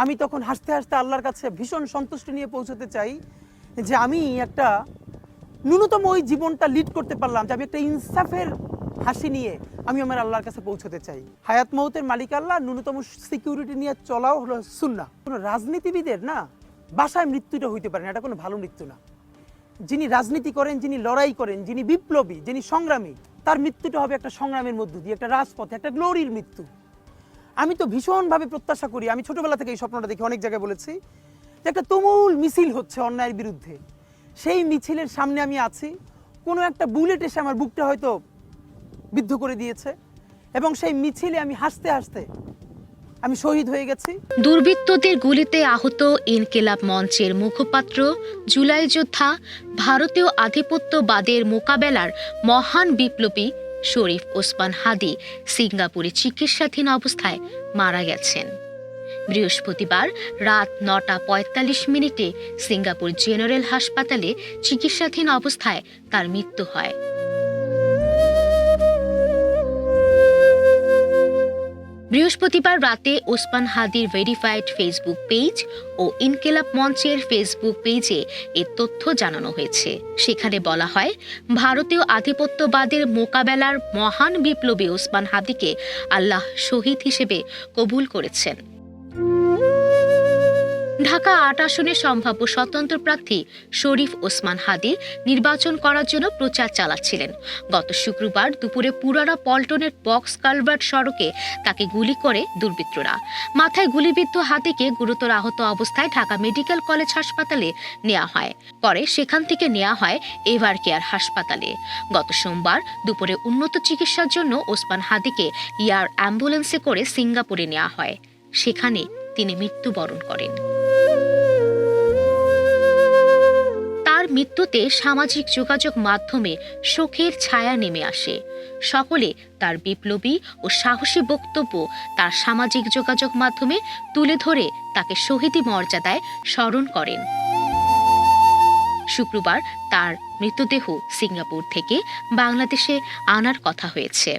আমি তখন হাসতে হাসতে আল্লাহর কাছে ভীষণ সন্তুষ্টি নিয়ে পৌঁছতে চাই যে আমি একটা ন্যূনতম ওই জীবনটা লিড করতে পারলাম, যে আমি একটা ইনসাফের হাসি নিয়ে আমি আমার আল্লাহর কাছে পৌঁছতে চাই। হায়াত মৌতের মালিক আল্লাহ, ন্যূনতম সিকিউরিটি নিয়ে চলাও হলো সুন্না কোনো রাজনীতিবিদের না বাসায় মৃত্যুটা হইতে পারে না, এটা কোনো ভালো মৃত্যু না। যিনি রাজনীতি করেন, যিনি লড়াই করেন, যিনি বিপ্লবী, যিনি সংগ্রামী, তার মৃত্যুটা হবে একটা সংগ্রামের মধ্য দিয়ে, একটা রাজপথে, একটা গ্লোরির মৃত্যু। আমি তো ভীষণভাবে প্রত্যাশা করি, আমি ছোটবেলা থেকে এই স্বপ্নটা দেখি অনেক জায়গায় বলেছি যে একটা তুমুল মিছিল হচ্ছে অন্যায়ের বিরুদ্ধে। সেই মিছিলের সামনে আমি আছি, কোনো একটা বুলেট এসে আমার বুকটা হয়তো বিদ্ধ করে দিয়েছে এবং সেই মিছিলে আমি হাসতে হাসতে আমি শহীদ হয়ে গেছি। দুর্বৃত্তদের গুলিতে আহত ইনকিলাব মঞ্চের মুখপাত্র, জুলাই যোদ্ধা, ভারতীয় আধিপত্যবাদের মোকাবেলার মহান বিপ্লবী শরীফ ওসমান হাদি সিঙ্গাপুরে চিকিৎসাধীন অবস্থায় মারা গেছেন। বৃহস্পতিবার রাত নটা পঁয়তাল্লিশ মিনিটে সিঙ্গাপুর জেনারেল হাসপাতালে চিকিৎসাধীন অবস্থায় তার মৃত্যু হয়। বৃহস্পতিবার রাতে ওসমান হাদির ভেরিফাইড ফেসবুক পেজ ও ইনকেলাব মঞ্চের ফেসবুক পেজে এ তথ্য জানানো হয়েছে। সেখানে বলা হয়, ভারতীয় আধিপত্যবাদের মোকাবেলার মহান বিপ্লবী ওসমান হাদিকে আল্লাহ শহীদ হিসেবে কবুল করেছেন। ঢাকা আট আসনের সম্ভাব্য স্বতন্ত্র প্রার্থী শরীফ ওসমান হাদি নির্বাচন করার জন্য প্রচার চালাচ্ছিলেন। গত শুক্রবার দুপুরে পুরানা পল্টনের বক্স কালভার্ট সড়কে তাকে গুলি করে দুর্বৃত্তরা। মাথায় গুলিবিদ্ধ হাতিকে গুরুতর আহত অবস্থায় ঢাকা মেডিকেল কলেজ হাসপাতালে নেওয়া হয়। পরে সেখান থেকে নেওয়া হয় এভার কেয়ার হাসপাতালে। গত সোমবার দুপুরে উন্নত চিকিৎসার জন্য ওসমান হাদিকে এয়ার অ্যাম্বুলেন্সে করে সিঙ্গাপুরে নেওয়া হয়। সেখানে তিনি মৃত্যুবরণ করেন। তার মৃত্যুতে সামাজিক যোগাযোগ মাধ্যমে শোকের ছায়া নেমে আসে। সকলে তার বিপ্লবী ও সাহসী বক্তব্য তার সামাজিক যোগাযোগ মাধ্যমে তুলে ধরে তাকে শহীদি মর্যাদায় স্মরণ করেন। শুক্রবার তার মৃতদেহ সিঙ্গাপুর থেকে বাংলাদেশে আনার কথা হয়েছে।